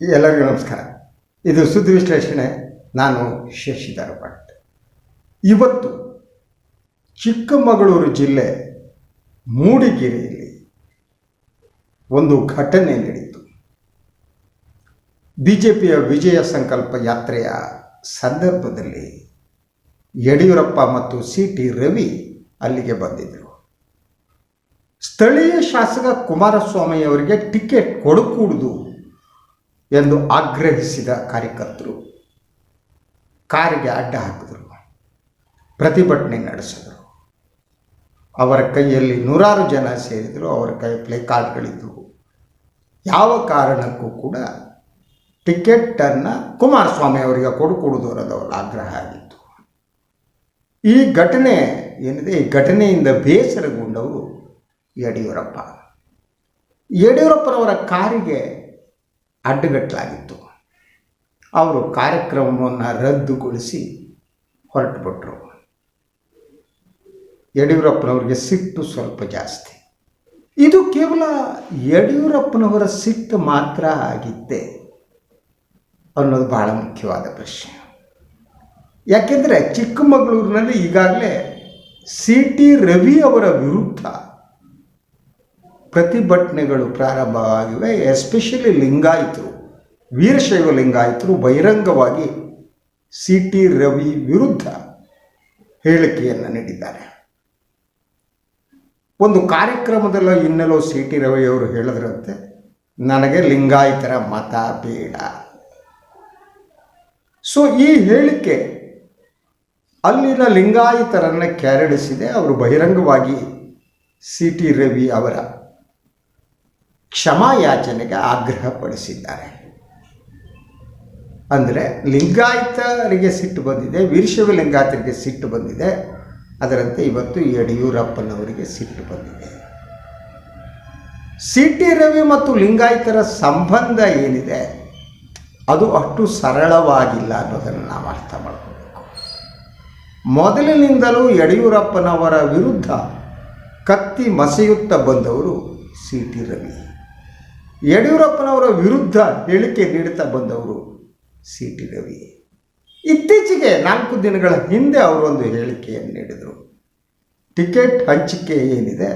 ಎಲ್ಲರಿಗೂ ನಮಸ್ಕಾರ. ಇದು ಸುದ್ದಿ ವಿಶ್ಲೇಷಣೆ. ನಾನು ಶಶಿಧರ ಭಟ್ ಇವತ್ತು ಚಿಕ್ಕಮಗಳೂರು ಜಿಲ್ಲೆ ಮೂಡಿಗೆರೆಯಲ್ಲಿ ಒಂದು ಘಟನೆ ನಡೆಯಿತು. ಬಿ ಜೆ ಪಿಯ ವಿಜಯ ಸಂಕಲ್ಪ ಯಾತ್ರೆಯ ಸಂದರ್ಭದಲ್ಲಿ ಯಡಿಯೂರಪ್ಪ ಮತ್ತು ಸಿ ಟಿ ರವಿ ಅಲ್ಲಿಗೆ ಬಂದಿದ್ದರು. ಸ್ಥಳೀಯ ಶಾಸಕ ಕುಮಾರಸ್ವಾಮಿ ಅವರಿಗೆ ಟಿಕೆಟ್ ಕೊಡಕೂಡದು ಎಂದು ಆಗ್ರಹಿಸಿದ ಕಾರ್ಯಕರ್ತರು. ಕಾರಿಗೆ ಅಡ್ಡ ಹಾಕಿದರು. ಪ್ರತಿಭಟನೆ ನಡೆಸಿದರು. ಅವರ ಕೈಯಲ್ಲಿ ನೂರಾರು ಜನ ಸೇರಿದರು, ಅವರ ಕೈ ಪ್ಲೇ ಕಾರ್ಡ್ಗಳಿದ್ದವು ಯಾವ ಕಾರಣಕ್ಕೂ ಕೂಡ ಟಿಕೆಟನ್ನು ಕುಮಾರಸ್ವಾಮಿ ಅವರಿಗೆ ಕೊಡುಕೊಡುವುದು ಅನ್ನೋದು ಅವರ ಆಗ್ರಹ ಆಗಿತ್ತು. ಈ ಘಟನೆ ಏನಿದೆ, ಈ ಘಟನೆಯಿಂದ ಬೇಸರಗೊಂಡವರು ಯಡಿಯೂರಪ್ಪ. ಯಡಿಯೂರಪ್ಪನವರ ಕಾರಿಗೆ ಅಡ್ಡಗಟ್ಟಲಾಗಿತ್ತು ಅವರು ಕಾರ್ಯಕ್ರಮವನ್ನು ರದ್ದುಗೊಳಿಸಿ ಹೊರಟುಬಿಟ್ರು. ಯಡಿಯೂರಪ್ಪನವರಿಗೆ ಸಿಟ್ಟು ಸ್ವಲ್ಪ ಜಾಸ್ತಿ. ಇದು ಕೇವಲ ಯಡಿಯೂರಪ್ಪನವರ ಸಿಟ್ಟು ಮಾತ್ರ ಆಗಿತ್ತೆ ಅನ್ನೋದು ಬಹಳ ಮುಖ್ಯವಾದ ಪ್ರಶ್ನೆ. ಯಾಕೆಂದರೆ ಚಿಕ್ಕಮಗಳೂರಿನಲ್ಲಿ ಈಗಾಗಲೇ ಸಿ ಟಿ ರವಿ ಅವರ ವಿರುದ್ಧ ಪ್ರತಿಭಟನೆಗಳು ಪ್ರಾರಂಭವಾಗಿವೆ ಎಸ್ಪೆಷಲಿ ಲಿಂಗಾಯತರು. ವೀರಶೈವ ಲಿಂಗಾಯಿತರು ಬಹಿರಂಗವಾಗಿ ಸಿ ಟಿ ರವಿ ವಿರುದ್ಧ ಹೇಳಿಕೆಯನ್ನು ನೀಡಿದ್ದಾರೆ. ಒಂದು ಕಾರ್ಯಕ್ರಮದಲ್ಲೋ ಇನ್ನೆಲ್ಲೋ ಸಿ ಟಿ ರವಿಯವರು ಹೇಳಿದ್ರಂತೆ, ನನಗೆ ಲಿಂಗಾಯಿತರ ಮತ ಬೇಡ. ಸೊ ಈ ಹೇಳಿಕೆ ಅಲ್ಲಿನ ಲಿಂಗಾಯತರನ್ನು ಕೆರಳಿಸಿದೆ, ಅವರು ಬಹಿರಂಗವಾಗಿ ಸಿ ಟಿ ರವಿ ಅವರ ಕ್ಷಮಾಯಾಚನೆಗೆ ಆಗ್ರಹಪಡಿಸಿದ್ದಾರೆ. ಅಂದರೆ ಲಿಂಗಾಯತರಿಗೆ ಸಿಟ್ಟು ಬಂದಿದೆ ವೀರಶೈವ ಲಿಂಗಾಯತರಿಗೆ ಸಿಟ್ಟು ಬಂದಿದೆ, ಅದರಂತೆ ಇವತ್ತು ಯಡಿಯೂರಪ್ಪನವರಿಗೆ ಸಿಟ್ಟು ಬಂದಿದೆ. ಸಿ ಟಿ ರವಿ ಮತ್ತು ಲಿಂಗಾಯತರ ಸಂಬಂಧ ಏನಿದೆ, ಅದು ಅಷ್ಟು ಸರಳವಾಗಿಲ್ಲ ಅನ್ನೋದನ್ನು ನಾವು ಅರ್ಥ ಮಾಡ್ಕೋಬೇಕು. ಮೊದಲಿನಿಂದಲೂ ಯಡಿಯೂರಪ್ಪನವರ ವಿರುದ್ಧ ಕತ್ತಿ ಮಸೆಯುತ್ತಾ ಬಂದವರು ಸಿ ಟಿ ರವಿ. ಯಡಿಯೂರಪ್ಪನವರ ವಿರುದ್ಧ ಹೇಳಿಕೆ ನೀಡುತ್ತಾ ಬಂದವರು ಸಿ ಟಿ ರವಿ. ಇತ್ತೀಚೆಗೆ ನಾಲ್ಕು ದಿನಗಳ ಹಿಂದೆ ಅವರೊಂದು ಹೇಳಿಕೆಯನ್ನು ನೀಡಿದರು. ಟಿಕೆಟ್ ಹಂಚಿಕೆ ಏನಿದೆ?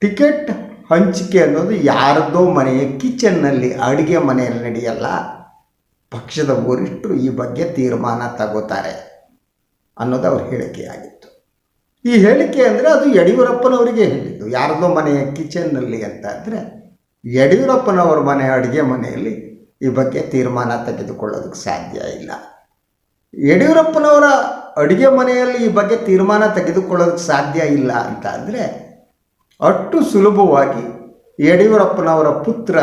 ಟಿಕೆಟ್ ಹಂಚಿಕೆ ಅನ್ನೋದು ಯಾರದೋ ಮನೆಯ ಕಿಚನ್ನಲ್ಲಿ ಅಡುಗೆ ಮನೆಯಲ್ಲಿ ನಡೆಯಲ್ಲ. ಪಕ್ಷದ ವರಿಷ್ಠರು ಈ ಬಗ್ಗೆ ತೀರ್ಮಾನ ತಗೋತಾರೆ ಅನ್ನೋದು ಅವ್ರ ಹೇಳಿಕೆಯಾಗಿತ್ತು. ಈ ಹೇಳಿಕೆ ಅಂದರೆ ಅದು ಯಡಿಯೂರಪ್ಪನವರಿಗೆ ಹೇಳಿದ್ದು. ಯಾರದೋ ಮನೆಯ ಕಿಚನ್ನಲ್ಲಿ ಅಂತ ಅಂದರೆ ಯಡಿಯೂರಪ್ಪನವರ ಮನೆ ಅಡುಗೆ ಮನೆಯಲ್ಲಿ ಈ ಬಗ್ಗೆ ತೀರ್ಮಾನ ತೆಗೆದುಕೊಳ್ಳೋದಕ್ಕೆ ಸಾಧ್ಯ ಇಲ್ಲ. ಯಡಿಯೂರಪ್ಪನವರ ಅಡುಗೆ ಮನೆಯಲ್ಲಿ ಈ ಬಗ್ಗೆ ತೀರ್ಮಾನ ತೆಗೆದುಕೊಳ್ಳೋದಕ್ಕೆ ಸಾಧ್ಯ ಇಲ್ಲ ಅಂತ ಅಂದರೆ ಅಷ್ಟು ಸುಲಭವಾಗಿ ಯಡಿಯೂರಪ್ಪನವರ ಪುತ್ರ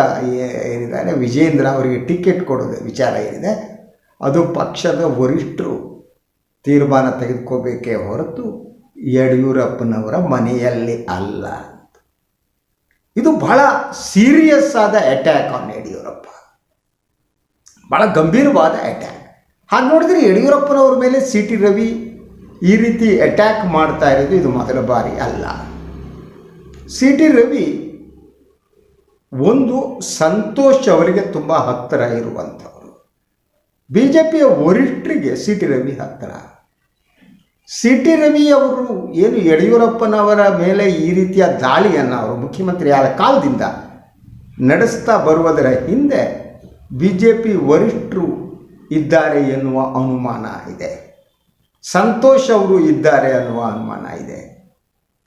ಏನಿದ್ದಾರೆ ವಿಜೇಂದ್ರ ಅವರಿಗೆ ಟಿಕೆಟ್ ಕೊಡೋದು ವಿಚಾರ ಏನಿದೆ, ಅದು ಪಕ್ಷದ ವರಿಷ್ಠರು ತೀರ್ಮಾನ ತೆಗೆದುಕೋಬೇಕೇ ಹೊರತು ಯಡಿಯೂರಪ್ಪನವರ ಮನೆಯಲ್ಲಿ ಅಲ್ಲ. ಇದು ಬಹಳ ಸೀರಿಯಸ್ ಆದ ಅಟ್ಯಾಕ್ ಆನ್ ಯಡಿಯೂರಪ್ಪ. ಬಹಳ ಗಂಭೀರವಾದ ಅಟ್ಯಾಕ್ ಹಾಗೆ ನೋಡಿದ್ರೆ ಯಡಿಯೂರಪ್ಪನವ್ರ ಮೇಲೆ ಸಿ ಟಿ ರವಿ ಈ ರೀತಿ ಅಟ್ಯಾಕ್ ಮಾಡ್ತಾ ಇರೋದು ಇದು ಮೊದಲ ಬಾರಿ ಅಲ್ಲ. ಸಿ ಟಿ ರವಿ ಒಂದು ಸಂತೋಷ್ ಅವರಿಗೆ ತುಂಬ ಹತ್ತಿರ ಇರುವಂಥವರು. ಬಿ ಜೆ ಪಿಯ ವರಿಷ್ಠರಿಗೆ ಸಿ ಟಿ ರವಿ ಹತ್ತಿರ. ಸಿ ಟಿ ರವಿ ಅವರು ಏನು ಯಡಿಯೂರಪ್ಪನವರ ಮೇಲೆ ಈ ರೀತಿಯ ದಾಳಿಯನ್ನು ಅವರು ಮುಖ್ಯಮಂತ್ರಿ ಆದ ಕಾಲದಿಂದ ನಡೆಸ್ತಾ ಬರುವುದರ ಹಿಂದೆ ಬಿ ಜೆ ಪಿ ವರಿಷ್ಠರು ಇದ್ದಾರೆ ಎನ್ನುವ ಅನುಮಾನ ಇದೆ. ಸಂತೋಷ್ ಅವರು ಇದ್ದಾರೆ ಅನ್ನುವ ಅನುಮಾನ ಇದೆ.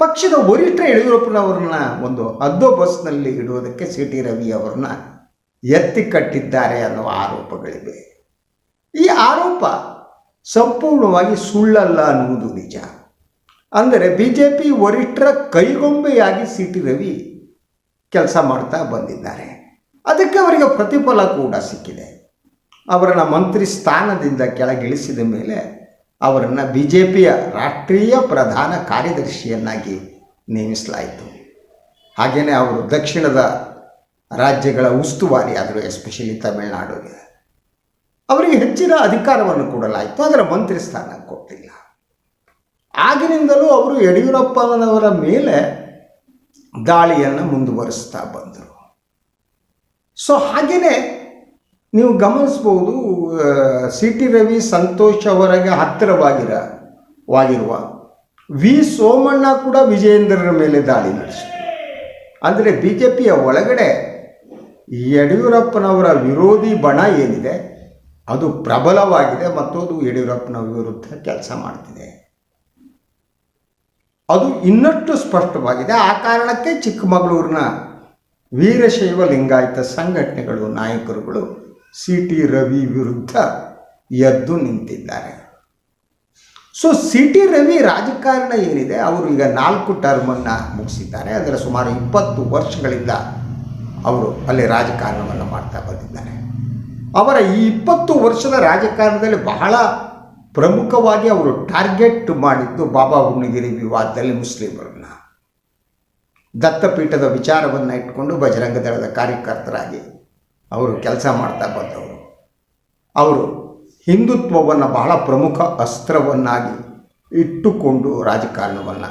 ಪಕ್ಷದ ವರಿಷ್ಠ ಯಡಿಯೂರಪ್ಪನವ್ರನ್ನ ಒಂದು ಹದ್ದೋ ಬಸ್ನಲ್ಲಿ ಇಡುವುದಕ್ಕೆ ಸಿ ಟಿ ರವಿ ಅವರನ್ನ ಎತ್ತಿ ಕಟ್ಟಿದ್ದಾರೆ ಅನ್ನುವ ಆರೋಪಗಳಿವೆ. ಈ ಆರೋಪ ಸಂಪೂರ್ಣವಾಗಿ ಸುಳ್ಳಲ್ಲ ಅನ್ನುವುದು ನಿಜ. ಅಂದರೆ ಬಿ ಜೆ ಪಿ ವರಿಷ್ಠರ ಕೈಗೊಂಬೆಯಾಗಿ ಸಿ ಟಿ ರವಿ ಕೆಲಸ ಮಾಡ್ತಾ ಬಂದಿದ್ದಾರೆ. ಅದಕ್ಕೆ ಅವರಿಗೆ ಪ್ರತಿಫಲ ಕೂಡ ಸಿಕ್ಕಿದೆ. ಅವರನ್ನು ಮಂತ್ರಿ ಸ್ಥಾನದಿಂದ ಕೆಳಗಿಳಿಸಿದ ಮೇಲೆ ಅವರನ್ನು ಬಿ ಜೆ ಪಿಯ ರಾಷ್ಟ್ರೀಯ ಪ್ರಧಾನ ಕಾರ್ಯದರ್ಶಿಯನ್ನಾಗಿ ನೇಮಿಸಲಾಯಿತು. ಹಾಗೆಯೇ ಅವರು ದಕ್ಷಿಣದ ರಾಜ್ಯಗಳ ಉಸ್ತುವಾರಿ ಆದರು ಎಸ್ಪೆಷಲಿ ತಮಿಳುನಾಡಿಗೆ ಅವರಿಗೆ ಹೆಚ್ಚಿನ ಅಧಿಕಾರವನ್ನು ಕೊಡಲಾಯಿತು, ಆದರೆ ಮಂತ್ರಿ ಸ್ಥಾನ ಕೊಟ್ಟಿಲ್ಲ. ಆಗಿನಿಂದಲೂ ಅವರು ಯಡಿಯೂರಪ್ಪನವರ ಮೇಲೆ ದಾಳಿಯನ್ನು ಮುಂದುವರಿಸ್ತಾ ಬಂದರು. ಸೊ ಹಾಗೆಯೇ ನೀವು ಗಮನಿಸ್ಬೋದು ಸಿ ಟಿ ರವಿ ಸಂತೋಷ್ ಅವರಿಗೆ ಹತ್ತಿರವಾಗಿರವಾಗಿರುವ ವಿ ಸೋಮಣ್ಣ ಕೂಡ ವಿಜಯೇಂದ್ರರ ಮೇಲೆ ದಾಳಿ ನಡೆಸಿದರು. ಅಂದರೆ ಬಿ ಜೆ ಪಿಯ ಒಳಗಡೆ ಯಡಿಯೂರಪ್ಪನವರ ವಿರೋಧಿ ಬಣ ಏನಿದೆ? ಅದು ಪ್ರಬಲವಾಗಿದೆ ಮತ್ತು ಅದು ಯಡಿಯೂರಪ್ಪನ ವಿರುದ್ಧ ಕೆಲಸ ಮಾಡ್ತಿದೆ. ಅದು ಇನ್ನಷ್ಟು ಸ್ಪಷ್ಟವಾಗಿದೆ. ಆ ಕಾರಣಕ್ಕೆ ಚಿಕ್ಕಮಗಳೂರಿನ ವೀರಶೈವ ಲಿಂಗಾಯತ ಸಂಘಟನೆಗಳು ನಾಯಕರುಗಳು ಸಿ ಟಿ ರವಿ ವಿರುದ್ಧ ಎದ್ದು ನಿಂತಿದ್ದಾರೆ. ಸೊ ಸಿ ಟಿ ರವಿ ರಾಜಕಾರಣ ಏನಿದೆ? ಅವರು ಈಗ ನಾಲ್ಕು ಟರ್ಮನ್ನು ಮುಗಿಸಿದ್ದಾರೆ. ಅದರ ಸುಮಾರು ಇಪ್ಪತ್ತು ವರ್ಷಗಳಿಂದ ಅವರು ಅಲ್ಲಿ ರಾಜಕಾರಣವನ್ನು ಮಾಡ್ತಾ ಬಂದಿದ್ದಾರೆ. ಅವರ ಈ ಇಪ್ಪತ್ತು ವರ್ಷದ ರಾಜಕಾರಣದಲ್ಲಿ ಬಹಳ ಪ್ರಮುಖವಾಗಿ ಅವರು ಟಾರ್ಗೆಟ್ ಮಾಡಿದ್ದು ಬಾಬಾ ಹುಣ್ಣಗಿರಿ ವಿವಾದದಲ್ಲಿ ಮುಸ್ಲಿಮರನ್ನ. ದತ್ತಪೀಠದ ವಿಚಾರವನ್ನು ಇಟ್ಕೊಂಡು ಬಜರಂಗ ದಳದ ಕಾರ್ಯಕರ್ತರಾಗಿ ಅವರು ಕೆಲಸ ಮಾಡ್ತಾ ಬಂದವರು. ಅವರು ಹಿಂದುತ್ವವನ್ನು ಬಹಳ ಪ್ರಮುಖ ಅಸ್ತ್ರವನ್ನಾಗಿ ಇಟ್ಟುಕೊಂಡು ರಾಜಕಾರಣವನ್ನು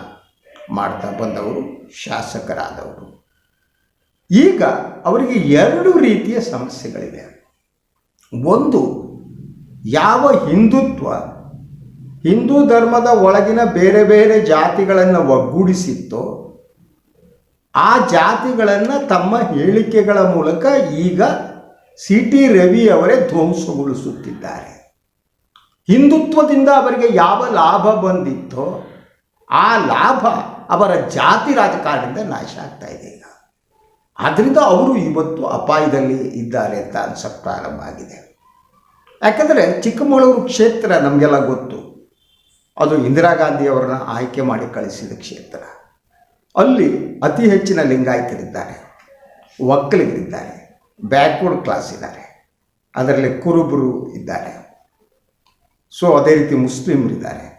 ಮಾಡ್ತಾ ಬಂದವರು, ಶಾಸಕರಾದವರು. ಈಗ ಅವರಿಗೆ ಎರಡು ರೀತಿಯ ಸಮಸ್ಯೆಗಳಿವೆ. ಒಂದು ಯಾವ ಹಿಂದುತ್ವ, ಹಿಂದೂ ಧರ್ಮದ ಒಳಗಿನ ಬೇರೆ ಬೇರೆ ಜಾತಿಗಳನ್ನು ಒಗ್ಗೂಡಿಸಿತ್ತೋ ಆ ಜಾತಿಗಳನ್ನು ತಮ್ಮ ಹೇಳಿಕೆಗಳ ಮೂಲಕ ಈಗ ಸಿ ಟಿ ರವಿ ಅವರೇ ಧ್ವಂಸಗೊಳಿಸುತ್ತಿದ್ದಾರೆ. ಹಿಂದುತ್ವದಿಂದ ಅವರಿಗೆ ಯಾವ ಲಾಭ ಬಂದಿತ್ತೋ ಆ ಲಾಭ ಅವರ ಜಾತಿ ರಾಜಕಾರಣದಿಂದ ನಾಶ ಆಗ್ತಾ ಇದೆ ಈಗ. ಆದ್ದರಿಂದ ಅವರು ಇವತ್ತು ಅಪಾಯದಲ್ಲಿ ಇದ್ದಾರೆ ಅಂತ ಅನ್ಸಕ್ಕೆ ಪ್ರಾರಂಭ ಆಗಿದೆ. ಯಾಕಂದರೆ ಚಿಕ್ಕಮಗಳೂರು ಕ್ಷೇತ್ರ ನಮಗೆಲ್ಲ ಗೊತ್ತು. ಅದು ಇಂದಿರಾ ಗಾಂಧಿಯವರನ್ನ ಆಯ್ಕೆ ಮಾಡಿ ಕಳಿಸಿದ ಕ್ಷೇತ್ರ. ಅಲ್ಲಿ ಅತಿ ಹೆಚ್ಚಿನ ಲಿಂಗಾಯತರಿದ್ದಾರೆ. ಒಕ್ಕಲಿಗರಿದ್ದಾರೆ. ಬ್ಯಾಕ್ವರ್ಡ್ ಕ್ಲಾಸ್ ಇದ್ದಾರೆ. ಅದರಲ್ಲಿ ಕುರುಬರು ಇದ್ದಾರೆ. ಸೊ ಅದೇ ರೀತಿ ಮುಸ್ಲಿಮರಿದ್ದಾರೆ.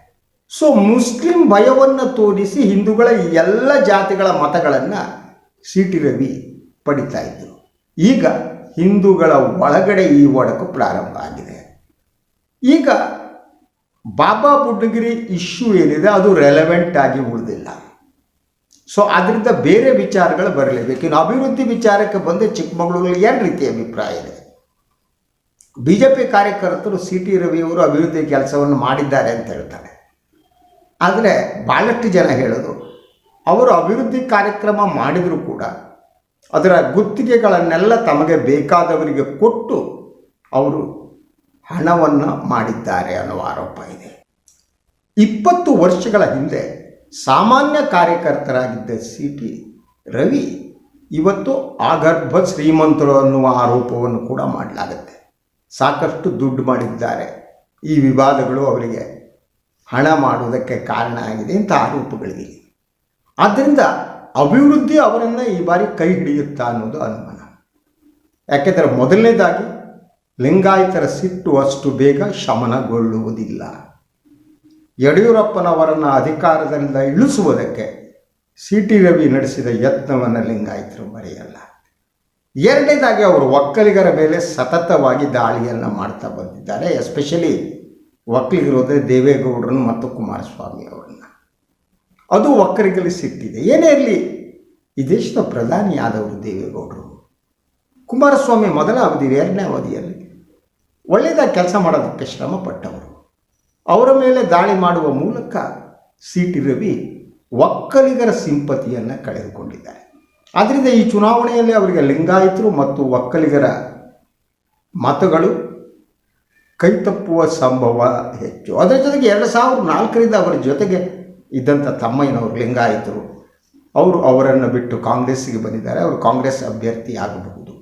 ಸೊ ಮುಸ್ಲಿಂ ಭಯವನ್ನು ತೋರಿಸಿ ಹಿಂದೂಗಳ ಎಲ್ಲ ಜಾತಿಗಳ ಮತಗಳನ್ನು ಸಿ ಟಿ ರವಿ ಪಡಿತಾ ಇದ್ದರು. ಈಗ ಹಿಂದೂಗಳ ಒಳಗಡೆ ಈ ಒಡಕು ಪ್ರಾರಂಭ ಆಗಿದೆ. ಈಗ ಬಾಬಾ ಬುಡ್ಡಗಿರಿ ಇಶ್ಯೂ ಏನಿದೆ ಅದು ರೆಲೆವೆಂಟ್ ಆಗಿ ಉಳಿದಿಲ್ಲ. ಸೊ ಅದರಿಂದ ಬೇರೆ ವಿಚಾರಗಳು ಬರಲೇಬೇಕು. ಇನ್ನು ಅಭಿವೃದ್ಧಿ ವಿಚಾರಕ್ಕೆ ಬಂದು ಚಿಕ್ಕಮಗಳೂರಲ್ಲಿ ಏನು ರೀತಿ ಅಭಿಪ್ರಾಯ ಇದೆ. ಬಿ ಜೆ ಪಿ ಕಾರ್ಯಕರ್ತರು ಸಿ ಟಿ ರವಿಯವರು ಅಭಿವೃದ್ಧಿ ಕೆಲಸವನ್ನು ಮಾಡಿದ್ದಾರೆ ಅಂತ ಹೇಳ್ತಾರೆ. ಆದರೆ ಭಾಳಷ್ಟು ಜನ ಹೇಳೋದು ಅವರು ಅಭಿವೃದ್ಧಿ ಕಾರ್ಯಕ್ರಮ ಮಾಡಿದರೂ ಕೂಡ ಅದರ ಗುತ್ತಿಗೆಗಳನ್ನೆಲ್ಲ ತಮಗೆ ಬೇಕಾದವರಿಗೆ ಕೊಟ್ಟು ಅವರು ಹಣವನ್ನು ಮಾಡಿದ್ದಾರೆ ಅನ್ನುವ ಆರೋಪ ಇದೆ. ಇಪ್ಪತ್ತು ವರ್ಷಗಳ ಹಿಂದೆ ಸಾಮಾನ್ಯ ಕಾರ್ಯಕರ್ತರಾಗಿದ್ದ ಸಿ ಟಿ ರವಿ ಇವತ್ತು ಆಗರ್ಭ ಶ್ರೀಮಂತರು ಅನ್ನುವ ಆರೋಪವನ್ನು ಕೂಡ ಮಾಡಲಾಗುತ್ತೆ. ಸಾಕಷ್ಟು ದುಡ್ಡು ಮಾಡಿದ್ದಾರೆ. ಈ ವಿವಾದಗಳು ಅವರಿಗೆ ಹಣ ಮಾಡುವುದಕ್ಕೆ ಕಾರಣ ಆಗಿದೆ ಅಂತ ಆರೋಪಗಳಿವೆ. ಆದ್ದರಿಂದ ಅಭಿವೃದ್ಧಿ ಅವರನ್ನು ಈ ಬಾರಿ ಕೈ ಹಿಡಿಯುತ್ತಾ ಅನ್ನೋದು ಅನುಮಾನ. ಯಾಕೆಂದರೆ ಮೊದಲನೇದಾಗಿ ಲಿಂಗಾಯತರ ಸಿಟ್ಟು ಅಷ್ಟು ಬೇಗ ಶಮನಗೊಳ್ಳುವುದಿಲ್ಲ. ಯಡಿಯೂರಪ್ಪನವರನ್ನು ಅಧಿಕಾರದಿಂದ ಇಳಿಸುವುದಕ್ಕೆ ಸಿ ಟಿ ರವಿ ನಡೆಸಿದ ಯತ್ನವನ್ನು ಲಿಂಗಾಯತರು ಮರೆಯಲ್ಲ. ಎರಡನೇದಾಗಿ ಅವರು ಒಕ್ಕಲಿಗರ ಮೇಲೆ ಸತತವಾಗಿ ದಾಳಿಯನ್ನು ಮಾಡ್ತಾ ಬಂದಿದ್ದಾರೆ. ಎಸ್ಪೆಷಲಿ ಒಕ್ಕಲಿಗರು ಹೋದರೆ ದೇವೇಗೌಡರನ್ನು ಮತ್ತು ಕುಮಾರಸ್ವಾಮಿ ಅವರನ್ನು. ಅದು ಒಕ್ಕರಿಗಲಿ ಸಿಟ್ಟಿದೆ ಏನೇ ಇರಲಿ, ಈ ದೇಶದ ಪ್ರಧಾನಿ ಆದವರು ದೇವೇಗೌಡರು. ಕುಮಾರಸ್ವಾಮಿ ಮೊದಲ ಅವಧಿ, ಎರಡನೇ ಅವಧಿಯಲ್ಲಿ ಒಳ್ಳೆಯದಾಗಿ ಕೆಲಸ ಮಾಡೋದಕ್ಕೆ ಶ್ರಮ ಪಟ್ಟವರು. ಅವರ ಮೇಲೆ ದಾಳಿ ಮಾಡುವ ಮೂಲಕ ಸಿ ಟಿ ರವಿ ಒಕ್ಕಲಿಗರ ಸಿಂಪತಿಯನ್ನು ಕಳೆದುಕೊಂಡಿದ್ದಾರೆ. ಆದ್ದರಿಂದ ಈ ಚುನಾವಣೆಯಲ್ಲಿ ಅವರಿಗೆ ಲಿಂಗಾಯತರು ಮತ್ತು ಒಕ್ಕಲಿಗರ ಮತಗಳು ಕೈತಪ್ಪುವ ಸಂಭವ ಹೆಚ್ಚು. ಅದರ ಜೊತೆಗೆ ಎರಡು ಸಾವಿರದ ನಾಲ್ಕರಿಂದ ಅವರ ಜೊತೆಗೆ ಇದ್ದಂಥ ತಮ್ಮಯ್ಯನವರು ಲಿಂಗಾಯಿತರು. ಅವರು ಅವರನ್ನು ಬಿಟ್ಟು ಕಾಂಗ್ರೆಸ್ಸಿಗೆ ಬಂದಿದ್ದಾರೆ. ಅವರು ಕಾಂಗ್ರೆಸ್ ಅಭ್ಯರ್ಥಿ ಆಗಬಹುದು.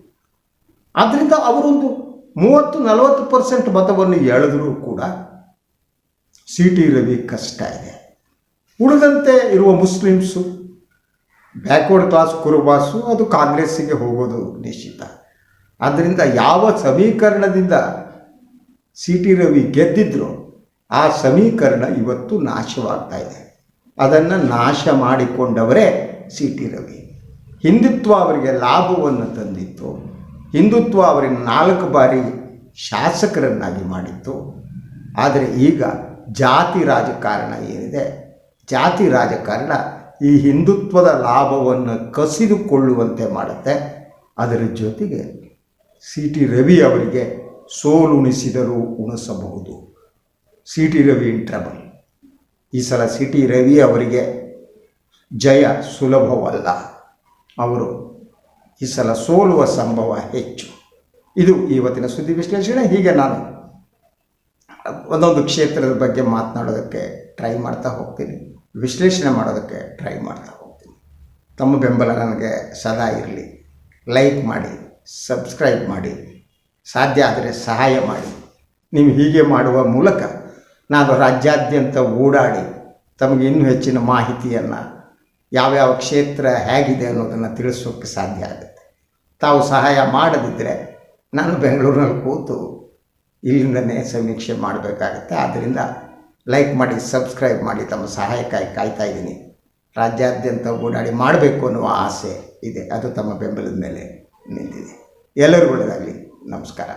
ಆದ್ದರಿಂದ ಅವರೊಂದು ಮೂವತ್ತು, ನಲವತ್ತು ಪರ್ಸೆಂಟ್ ಮತವನ್ನು ಎಳೆದರೂ ಕೂಡ ಸಿ ಟಿ ರವಿ ಕಷ್ಟ ಇದೆ. ಉಳಿದಂತೆ ಇರುವ ಮುಸ್ಲಿಮ್ಸು, ಬ್ಯಾಕ್ವರ್ಡ್ ಕ್ಲಾಸ್ ಕುರುಬಾಸು, ಅದು ಕಾಂಗ್ರೆಸ್ಸಿಗೆ ಹೋಗೋದು ನಿಶ್ಚಿತ. ಆದ್ದರಿಂದ ಯಾವ ಸಮೀಕರಣದಿಂದ ಸಿ ಟಿ ರವಿ ಗೆದ್ದಿದ್ರು, ಆ ಸಮೀಕರಣ ಇವತ್ತು ನಾಶವಾಗ್ತಾ ಇದೆ. ಅದನ್ನು ನಾಶ ಮಾಡಿಕೊಂಡವರೇ ಸಿ ಟಿ ರವಿ. ಹಿಂದುತ್ವ ಅವರಿಗೆ ಲಾಭವನ್ನು ತಂದಿತ್ತು. ಹಿಂದುತ್ವ ಅವರಿಗೆ ನಾಲ್ಕು ಬಾರಿ ಶಾಸಕರನ್ನಾಗಿ ಮಾಡಿತ್ತು. ಆದರೆ ಈಗ ಜಾತಿ ರಾಜಕಾರಣ ಏನಿದೆ? ಜಾತಿ ರಾಜಕಾರಣ ಈ ಹಿಂದುತ್ವದ ಲಾಭವನ್ನು ಕಸಿದುಕೊಳ್ಳುವಂತೆ ಮಾಡುತ್ತೆ. ಅದರ ಜೊತೆಗೆ ಸಿ ಟಿ ರವಿ ಅವರಿಗೆ ಸೋಲುಣಿಸಿದರೂ ಉಣಿಸಬಹುದು. C T Ravi in trouble. ಈ ಸಲ ಸಿ ಟಿ ರವಿ ಅವರಿಗೆ ಜಯ ಸುಲಭವಲ್ಲ. ಅವರು ಈ ಸಲ ಸೋಲುವ ಸಂಭವ ಹೆಚ್ಚು. ಇದು ಇವತ್ತಿನ ಸುದ್ದಿ ವಿಶ್ಲೇಷಣೆ. ಹೀಗೆ ನಾನು ಒಂದೊಂದು ಕ್ಷೇತ್ರದ ಬಗ್ಗೆ ಮಾತನಾಡೋದಕ್ಕೆ ಟ್ರೈ ಮಾಡ್ತಾ ಹೋಗ್ತೀನಿ. ವಿಶ್ಲೇಷಣೆ ಮಾಡೋದಕ್ಕೆ ಟ್ರೈ ಮಾಡ್ತಾ ಹೋಗ್ತೀನಿ. ತಮ್ಮ ಬೆಂಬಲ ನನಗೆ ಸದಾ ಇರಲಿ. ಲೈಕ್ ಮಾಡಿ ಸಬ್ಸ್ಕ್ರೈಬ್ ಮಾಡಿ. ಸಾಧ್ಯ ಆದರೆ ಸಹಾಯ ಮಾಡಿ. ನೀವು ಹೀಗೆ ಮಾಡುವ ಮೂಲಕ ನಾನು ರಾಜ್ಯಾದ್ಯಂತ ಓಡಾಡಿ ತಮಗೆ ಇನ್ನೂ ಹೆಚ್ಚಿನ ಮಾಹಿತಿಯನ್ನು ಯಾವ್ಯಾವ ಕ್ಷೇತ್ರ ಹೇಗಿದೆ ಅನ್ನೋದನ್ನು ತಿಳಿಸೋಕ್ಕೆ ಸಾಧ್ಯ ಆಗುತ್ತೆ. ತಾವು ಸಹಾಯ ಮಾಡದಿದ್ದರೆ ನಾನು ಬೆಂಗಳೂರಿನಲ್ಲಿ ಕೂತು ಇಲ್ಲಿಂದನೇ ಸಮೀಕ್ಷೆ ಮಾಡಬೇಕಾಗತ್ತೆ. ಆದ್ದರಿಂದ ಲೈಕ್ ಮಾಡಿ, ಸಬ್ಸ್ಕ್ರೈಬ್ ಮಾಡಿ, ತಮ್ಮ ಸಹಾಯಕ್ಕಾಗಿ ಕಾಯ್ತಾ ಇದ್ದೀನಿ. ರಾಜ್ಯಾದ್ಯಂತ ಓಡಾಡಿ ಮಾಡಬೇಕು ಅನ್ನುವ ಆಸೆ ಇದೆ. ಅದು ತಮ್ಮ ಬೆಂಬಲದ ಮೇಲೆ ನಿಂತಿದೆ. ಎಲ್ಲರಿಗೂ ಒಳ್ಳೆಯದಾಗಲಿ ನಮಸ್ಕಾರ.